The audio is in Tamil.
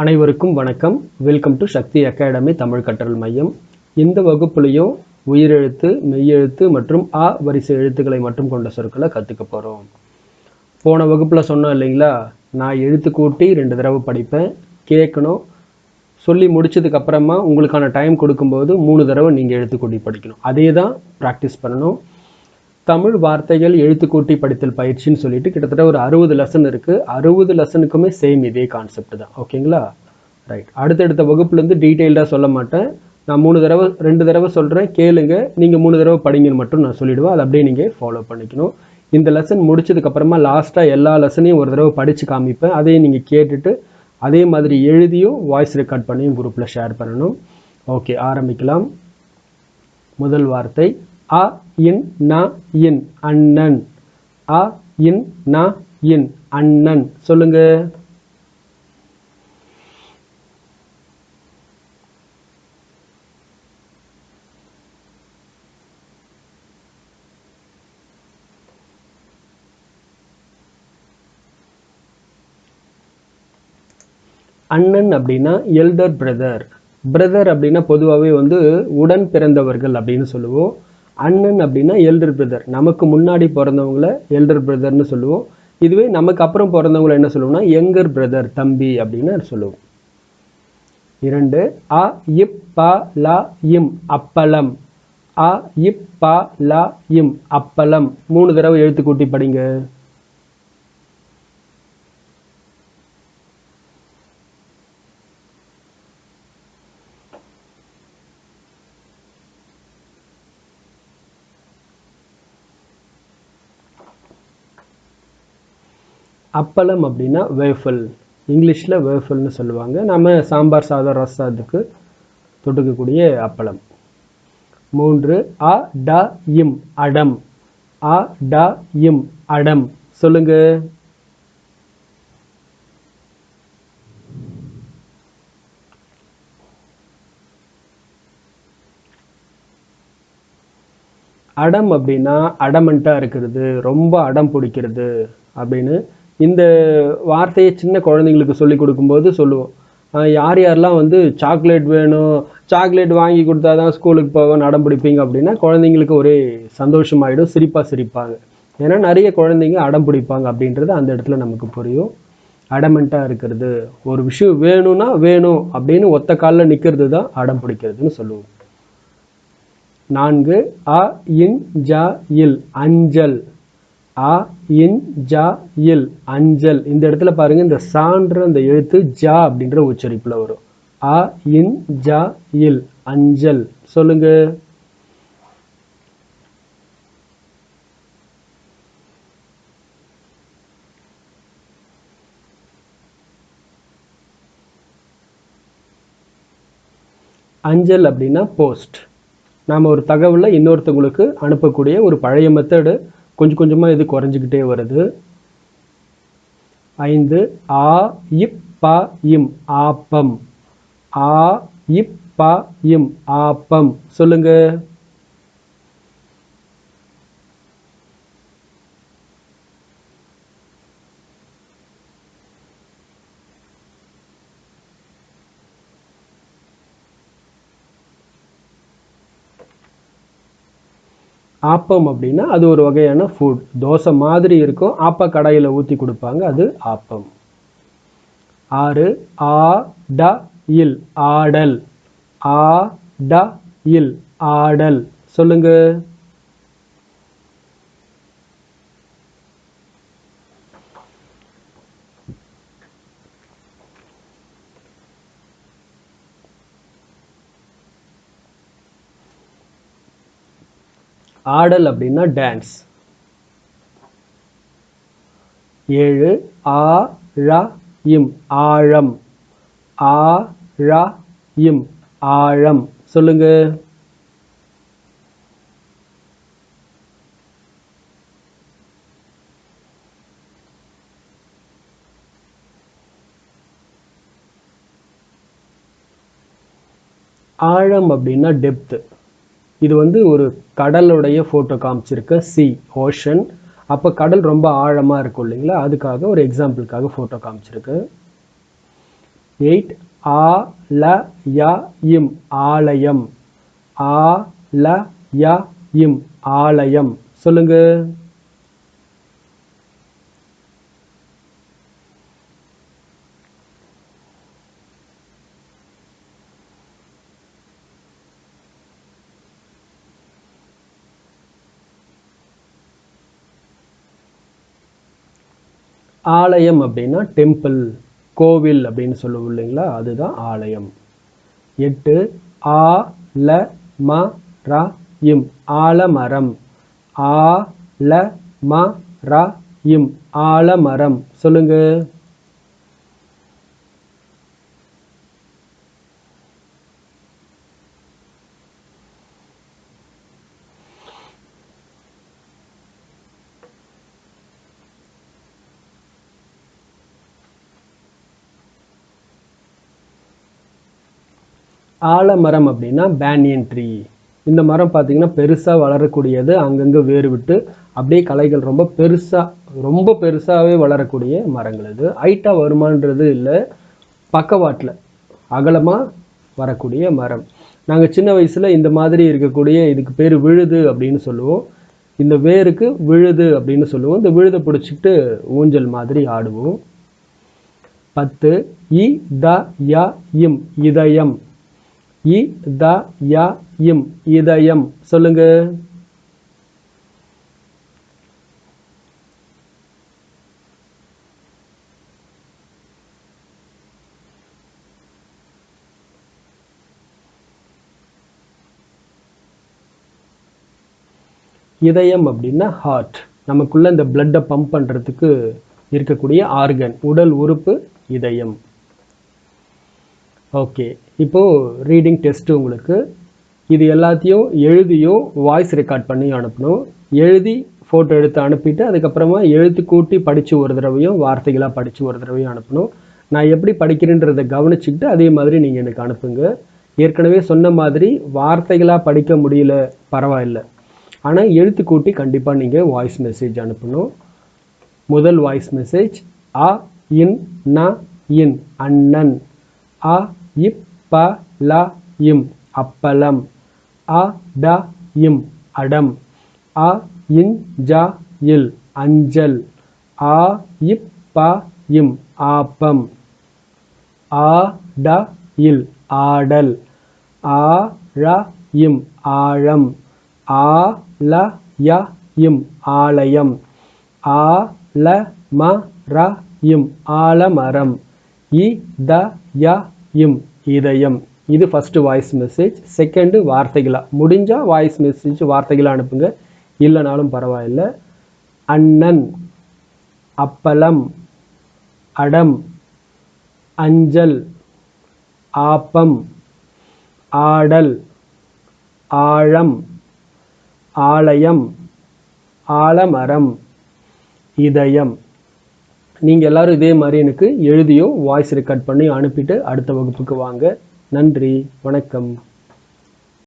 அனைவருக்கும் வணக்கம். Welcome to Shakti academy Tamil கற்றல் மையம். இந்த வகுப்புலையும் உயிரெழுத்து மெய்யெழுத்து மற்றும் ஆ வரிசை எழுத்துக்களை மட்டும் கொண்ட சொற்களை கற்றுக்க போகிறோம் போன வகுப்பில் சொன்னோம் இல்லைங்களா? நான் எழுத்து கூட்டி ரெண்டு தடவை படிப்பேன். கேட்கணும். சொல்லி முடிச்சதுக்கு அப்புறமா உங்களுக்கான டைம் கொடுக்கும்போது மூணு தடவை நீங்கள் எழுத்து கூட்டி படிக்கணும். அதே தான் ப்ராக்டிஸ் பண்ணணும். தமிழ் வார்த்தைகள் எழுத்துக்கூட்டி படித்தல் பயிற்சின்னு சொல்லிட்டு கிட்டத்தட்ட ஒரு அறுபது லெசன் இருக்குது அறுபது லெசனுக்குமே சேம் இதே கான்செப்ட் தான். ஓகேங்களா ரைட் அடுத்தடுத்த வகுப்புலேருந்து டீட்டெயில்டாக சொல்ல மாட்டேன். நான் மூணு தடவை ரெண்டு தடவை சொல்கிறேன் கேளுங்க. நீங்கள் மூணு தடவை படிங்கன்னு மட்டும் நான் சொல்லிவிடுவேன் அதை அப்படியே நீங்கள் ஃபாலோ பண்ணிக்கணும். இந்த லெசன் முடிச்சதுக்கப்புறமா லாஸ்ட்டாக எல்லா லெசனையும் ஒரு தடவை படித்து காமிப்பேன். அதையும் நீங்கள் கேட்டுட்டு அதே மாதிரி எழுதியும் வாய்ஸ் ரெக்கார்ட் பண்ணியும் குரூப்பில் ஷேர் பண்ணணும். ஓகே ஆரம்பிக்கலாம். முதல் வார்த்தை. அ இன் ந இன் அண்ணன். அ இன் ந இன் அண்ணன். சொல்லுங்க. அண்ணன் அப்படின்னா எல்டர் பிரதர் பிரதர் அப்படின்னா பொதுவாகவே வந்து உடன் பிறந்தவர்கள் அப்படின்னு சொல்லுவோம். அண்ணன் அப்படின்னா எல்டர் பிரதர் நமக்கு முன்னாடி பிறந்தவங்கள எல்டர் பிரதர்னு சொல்லுவோம். இதுவே நமக்கு அப்புறம் பிறந்தவங்கள என்ன சொல்லுவோம்னா யங்கர் பிரதர் தம்பி அப்படின்னு சொல்லுவோம். இரண்டு அ இப் ப ல இம் அப்பளம். அ இப் ப ல இம் அப்பளம். மூணு தடவை எழுத்து கூட்டி படிங்க. அப்பளம் அப்படின்னா வேஃபல் இங்கிலீஷில் வேஃபல்னு சொல்லுவாங்க. நம்ம சாம்பார் சாதம் ரசத்துக்கு தொட்டுக்கக்கூடிய அப்பளம். மூன்று அ ட இம் அடம். அ ட இம் அடம். சொல்லுங்க. அடம் அப்படின்னா அடமெண்ட்டாக இருக்கிறது. ரொம்ப அடம் பிடிக்கிறது அப்படின்னு இந்த வார்த்தையை சின்ன குழந்தைங்களுக்கு சொல்லி கொடுக்கும்போது சொல்லுவோம். யார் யாரெல்லாம் வந்து சாக்லேட் வேணும் சாக்லேட் வாங்கி கொடுத்தா தான் ஸ்கூலுக்கு போவேன் அடம் பிடிப்பீங்க அப்படின்னா குழந்தைங்களுக்கு ஒரே சந்தோஷமாயிடும் சிரிப்பாக சிரிப்பாங்க. ஏன்னா நிறைய குழந்தைங்க அடம் பிடிப்பாங்க அப்படின்றது அந்த இடத்துல நமக்கு புரியும். அடமெண்ட்டாக இருக்கிறது. ஒரு விஷயம் வேணும்னா வேணும் அப்படின்னு ஒத்த காலில் நிற்கிறது தான் அடம் பிடிக்கிறதுன்னு சொல்லுவோம். நான்கு அ இன் ஜ இல் அஞ்சல். அ இன் ஜ இல் அஞ்சல். இந்த இடத்துல பாருங்க இந்த சான்ற அந்த எழுத்து ஜா அப்படின்ற உச்சரிப்புல வரும். அ இன் ஜ இல் அஞ்சல். சொல்லுங்க. அஞ்சல் அப்படின்னா போஸ்ட். நாம் ஒரு தகவலை இன்னொருத்தவங்களுக்கு அனுப்பக்கூடிய ஒரு பழைய மெத்தடு கொஞ்சம் கொஞ்சமாக இது குறைஞ்சிக்கிட்டே வருது. ஐந்து ஆ இப் ப இம் ஆப்பம். ஆ இப் ப இம் ஆப்பம். சொல்லுங்க. ஆப்பம் அப்படின்னா அது ஒரு வகையான ஃபுட் தோசை மாதிரி இருக்கும். ஆப்ப கடாயில் ஊற்றி கொடுப்பாங்க. அது ஆப்பம். ஆறு ஆ ட இல் ஆடல். ஆ ட இல் ஆடல். சொல்லுங்கள் ஆடல் அப்படின்னா டான்ஸ் ஏழு ஆ ழ இம் ஆழம். ஆ ழ இம் ஆழம். சொல்லுங்க. ஆழம் அப்படின்னா டெப்த்து இது வந்து ஒரு கடலுடைய ஃபோட்டோ காமிச்சிருக்க சி ஓஷன் அப்போ கடல் ரொம்ப ஆழமாக இருக்கும் இல்லைங்களா? அதுக்காக ஒரு எக்ஸாம்பிளுக்காக ஃபோட்டோ காமிச்சிருக்கு. எயிட் ஆ ல ய இம் ஆலயம். ஆ ல ய இம் ஆலயம். சொல்லுங்கள் ஆலயம் அப்படின்னா டெம்பிள் கோவில் அப்படின்னு சொல்லுவோம் இல்லைங்களா? அதுதான் ஆலயம். எட்டு ஆ ல ம ர இம். ஆலமரம். ஆ ல ம ர இம். ஆலமரம். சொல்லுங்கள் ஆலமரம் அப்படின்னா பேனியன் ட்ரீ இந்த மரம் பார்த்தீங்கன்னா பெருசாக வளரக்கூடியது அங்கங்கே வேறு விட்டு அப்படியே கலைகள் ரொம்ப பெருசாக ரொம்ப பெருசாகவே வளரக்கூடிய மரங்கள் இது. ஹைட்டாக வருமானது இல்லை பக்கவாட்டில் அகலமாக வரக்கூடிய மரம். நாங்கள் சின்ன வயசில் இந்த மாதிரி இருக்கக்கூடிய இதுக்கு பேர் விழுது அப்படின்னு சொல்லுவோம். இந்த வேருக்கு விழுது அப்படின்னு சொல்லுவோம். இந்த விழுதை பிடிச்சிட்டு ஊஞ்சல் மாதிரி ஆடுவோம். பத்து இ த ய இம் இதயம் இ த ய இம் இதயம். சொல்லுங்க. இதயம் அப்படின்னா ஹார்ட் நமக்குள்ள இந்த பிளட்டை பம்ப் பண்ணுறதுக்கு இருக்கக்கூடிய ஆர்கன் உடல் உறுப்பு இதயம். ஓகே இப்போது ரீடிங் டெஸ்ட்டு உங்களுக்கு. இது எல்லாத்தையும் எழுதியும் வாய்ஸ் ரெக்கார்ட் பண்ணியும் அனுப்பணும். எழுதி ஃபோட்டோ எடுத்து அனுப்பிட்டு அதுக்கப்புறமா எழுத்து கூட்டி படித்து ஒரு தடவையும் வார்த்தைகளாக படித்து ஒரு தடவையும் அனுப்பணும். நான் எப்படி படிக்கிறேன்றதை கவனிச்சுக்கிட்டு அதே மாதிரி நீங்கள் எனக்கு அனுப்புங்க. ஏற்கனவே சொன்ன மாதிரி வார்த்தைகளாக படிக்க முடியல பரவாயில்ல. ஆனால் எழுத்து கூட்டி கண்டிப்பாக நீங்கள் வாய்ஸ் மெசேஜ் அனுப்பணும். முதல் வாய்ஸ் மெசேஜ் அ இன் ந இன் அண்ணன். அ இப் ப ல இம் அப்பலம். அ ட இம் அடம். அ இன் ஜ இல் அஞ்சல். ஆ இப் ப இம் ஆப்பம். ஆ ட இல் ஆடல். ஆ ழ இம் ஆழம். ஆ ல ய இம் ஆலயம். ஆ ல ம ர இம் ஆலமரம். இ த ய இம் இதயம். இது ஃபஸ்ட்டு வாய்ஸ் மெசேஜ் செகண்டு வார்த்தைகளாக முடிஞ்சால் வாய்ஸ் மெசேஜ் வார்த்தைகளாக அனுப்புங்க. இல்லைனாலும் பரவாயில்ல. அண்ணன் அப்பளம் அடம் அஞ்சல் ஆப்பம் ஆடல் ஆழம் ஆலயம் ஆலமரம் இதயம். நீங்கள் எல்லாரும் இதே மாதிரி எனக்கு எழுதியும் வாய்ஸ் ரெக்கார்ட் பண்ணி அனுப்பிட்டு அடுத்த வகுப்புக்கு வாங்க. நன்றி. வணக்கம்.